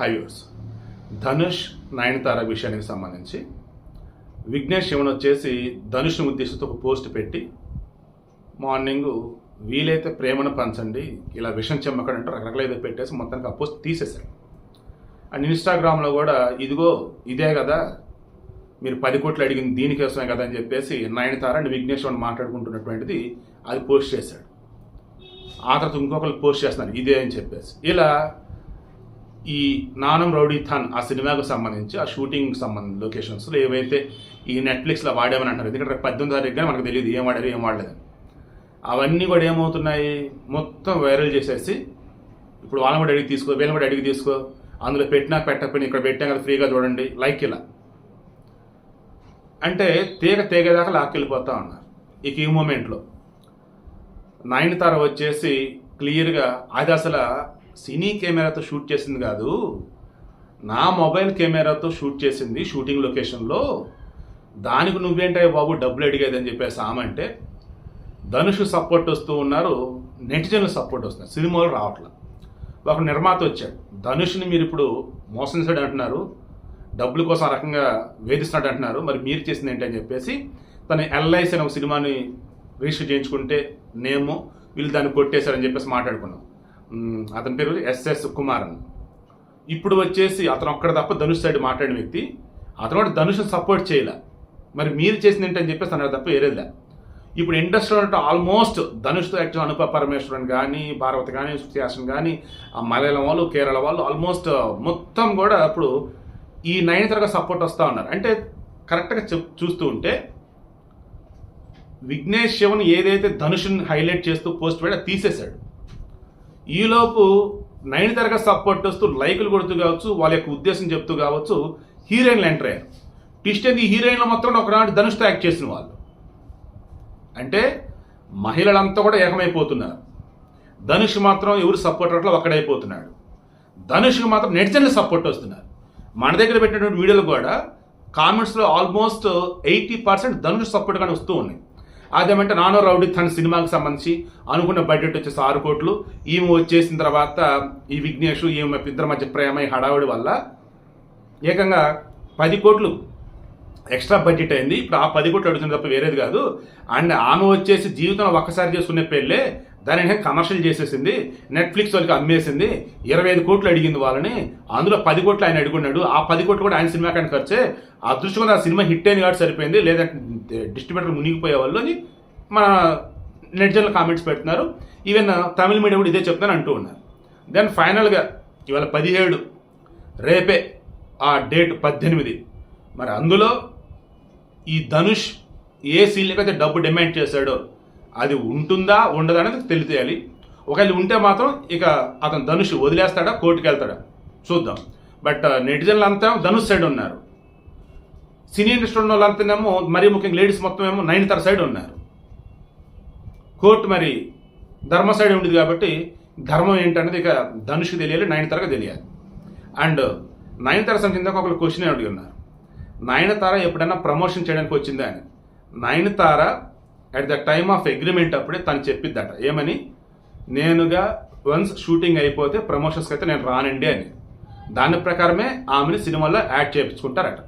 హైవ్యూర్స్ ధనుష్ నయనతార విషయానికి సంబంధించి విఘ్నేష్ శివన్ వచ్చేసి ధనుష్ని ఉద్దేశంతో ఒక పోస్ట్ పెట్టి మార్నింగ్ వీలైతే ప్రేమను పంచండి ఇలా విషం చెమ్మకంటే రకరకాల ఏదో పెట్టేసి మొత్తానికి ఆ పోస్ట్ తీసేశారు. అండ్ ఇన్స్టాగ్రామ్లో కూడా ఇదిగో ఇదే కదా మీరు పది కోట్లు అడిగింది దీనికోసమే కదా అని చెప్పేసి నయనతార అండ్ విఘ్నేష్ శివన్ మాట్లాడుకుంటున్నటువంటిది అది పోస్ట్ చేశాడు. ఆ తర్వాత ఇంకొకరు పోస్ట్ చేస్తున్నారు ఇదే అని చెప్పేసి. ఇలా ఈ నానం రౌడీ థాన్ ఆ సినిమాకు సంబంధించి ఆ షూటింగ్ సంబంధించి లొకేషన్స్లో ఏవైతే ఈ నెట్ఫ్లిక్స్లో వాడామని అంటారు ఎందుకంటే పద్దెనిమిది తారీఖుగా మనకు తెలియదు ఏం వాడారు ఏం వాడలేదు అవన్నీ కూడా ఏమవుతున్నాయి? మొత్తం వైరల్ చేసేసి ఇప్పుడు వాళ్ళని కూడా అడిగి తీసుకో వీళ్ళని కూడా అడిగి తీసుకో. అందులో పెట్టినా పెట్టకపోయినా ఇక్కడ పెట్టాం కదా ఫ్రీగా చూడండి. లైక్ ఇలా. అంటే తీగ తీగదాకా లాక్కెళ్ళిపోతా ఉన్నారు. ఇక ఈ మూమెంట్లో. నయనతార వచ్చేసి క్లియర్గా అది అసలు సినీ కెమెరాతో షూట్ చేసింది కాదు. నా మొబైల్ కెమెరాతో షూట్ చేసింది షూటింగ్ లొకేషన్లో. దానికి నువ్వేంటే బాబు డబ్బులు అడిగేది అని చెప్పేసి ఆమంటే ధనుష్ సపోర్ట్ వస్తూ ఉన్నారు నెటిజన్లు సపోర్ట్ వస్తున్నారు సినిమాలు రావట్లేదు ఒక నిర్మాత వచ్చాడు. ధనుష్ని మీరు ఇప్పుడు మోసం చేశాడు అంటున్నారు డబ్బుల కోసం ఆ రకంగా వేధిస్తున్నాడు అంటున్నారు మరి మీరు చేసింది ఏంటి? అని చెప్పేసి తన ఎల్ఐసి అనే ఒక సినిమాని రిజిస్టర్ చేయించుకుంటే నేమో వీళ్ళు దాన్ని కొట్టేశారని చెప్పేసి మాట్లాడుకున్నాం. అతని పేరు ఎస్ఎస్ కుమార్ అని ఇప్పుడు వచ్చేసి అతను ఒక్కడ తప్ప ధనుష్ సైడ్ మాట్లాడిన వ్యక్తి. అతను కూడా ధనుష్ సపోర్ట్ చేయలే. మరి మీరు చేసింది ఏంటని చెప్పేసి అన్నాడు తప్ప వేరేదిలే ఇప్పుడు ఇండస్ట్రీలో అంటే ఆల్మోస్ట్ ధనుష్తో యాక్చువల్ అనుప పరమేశ్వరన్ కానీ భారవతి కానీ సుశాసన్ కానీ ఆ మలయాళం వాళ్ళు కేరళ వాళ్ళు ఆల్మోస్ట్ మొత్తం కూడా ఇప్పుడు ఈ నయనతరగా సపోర్ట్ వస్తూ ఉన్నారు. అంటే కరెక్ట్గా చెప్ చూస్తూ ఉంటే విఘ్నేష్ శివన్ ఏదైతే ధనుష్ని హైలైట్ చేస్తూ పోస్ట్ పెట్టి తీసేశాడు. ఈలోపు నైన్ తరగతి సపోర్ట్ వస్తూ లైకులు కొడుతూ కావచ్చు వాళ్ళ యొక్క ఉద్దేశం చెప్తూ కావచ్చు హీరోయిన్లు ఎంటర్ అయ్యారు. ట్విస్ట్ ఏంది? హీరోయిన్లు మాత్రం ఒకనాటి ధనుష్తో యాక్ట్ చేసిన వాళ్ళు. అంటే మహిళలంతా కూడా ఏకమైపోతున్నారు. ధనుష్ మాత్రం ఎవరు సపోర్ట్ అట్లా ఒక్కడైపోతున్నాడు. ధనుష్కి మాత్రం నెటిజన్లు సపోర్ట్ వస్తున్నారు మన దగ్గర పెట్టినటువంటి వీడియోలు కూడా కామెంట్స్లో almost eighty percent Dhanush support కానీ వస్తూ ఉన్నాయి. అదేమంటే నానో రౌడీ తన సినిమాకి సంబంధించి అనుకున్న బడ్జెట్ వచ్చేసి ఆరు కోట్లు. ఈమె వచ్చేసిన తర్వాత ఈ విఘ్నేష్ ఈమె ఇద్దరి మధ్య ప్రేమ హడావుడి వల్ల ఏకంగా పది కోట్లు ఎక్స్ట్రా బడ్జెట్ అయింది. ఇప్పుడు ఆ పది కోట్లు అడుగుతుంది తప్ప వేరేది కాదు. అండ్ ఆమె వచ్చేసి జీవితంలో ఒక్కసారి చేసుకునే పెళ్ళే దానిని కమర్షియల్ చేసేసింది? నెట్ఫ్లిక్స్ వాళ్ళకి అమ్మేసింది. ఇరవై ఐదు కోట్లు అడిగింది వాళ్ళని. అందులో పది కోట్లు ఆయన అడుగున్నాడు. ఆ పది కోట్లు కూడా ఆయన సినిమాకి ఆయన ఖర్చే అదృష్టంగా ఆ సినిమా హిట్ అయిన కాబట్టి సరిపోయింది. లేదంటే డిస్ట్రిబ్యూటర్ మునిగిపోయే వాళ్ళు అని మన నెటిజన్లు కామెంట్స్ పెడుతున్నారు. ఈవెన్ తమిళ మీడియా కూడా ఇదే చెప్తాను అంటూ ఉన్నారు. దెన్ ఫైనల్గా ఇవాళ పదిహేడు రేపే ఆ డేట్ పద్దెనిమిది. మరి అందులో ఈ ధనుష్ ఏ సీన్లకైతే డబ్బు డిమాండ్ చేశాడో అది ఉంటుందా ఉండదా అనేది తెలియజేయాలి. ఒకవేళ ఉంటే మాత్రం ఇక అతను ధనుష్ వదిలేస్తాడా కోర్టుకు వెళ్తాడా? చూద్దాం. బట్ నెటిజన్లు అంతా ధనుష్ సైడ్ ఉన్నారు. సినీ ఇండస్ట్రీ ఉన్న వాళ్ళంతానేమో మరీ ముఖ్యంగా లేడీస్ మొత్తం ఏమో నైన్తర సైడ్ ఉన్నారు. కోర్టు మరి ధర్మ సైడ్ ఉండేది కాబట్టి ధర్మం ఏంటనేది ఇక ధనుష్ తెలియాలి నయనతారగా తెలియాలి. అండ్ నయనతార సంబంధించి ఒకరు క్వశ్చన్ అడిగి ఉన్నారు. నయనతార ఎప్పుడైనా ప్రమోషన్ చేయడానికి వచ్చిందా అని. Nayanthara at the time of agreement అప్పుడే తను చెప్పిద్దట. ఏమని? నేనుగా వన్స్ షూటింగ్ అయిపోతే ప్రమోషన్స్కి అయితే నేను రానండి అని. దాని ప్రకారమే ఆమెని సినిమాలో యాడ్ చేయించుకుంటారట.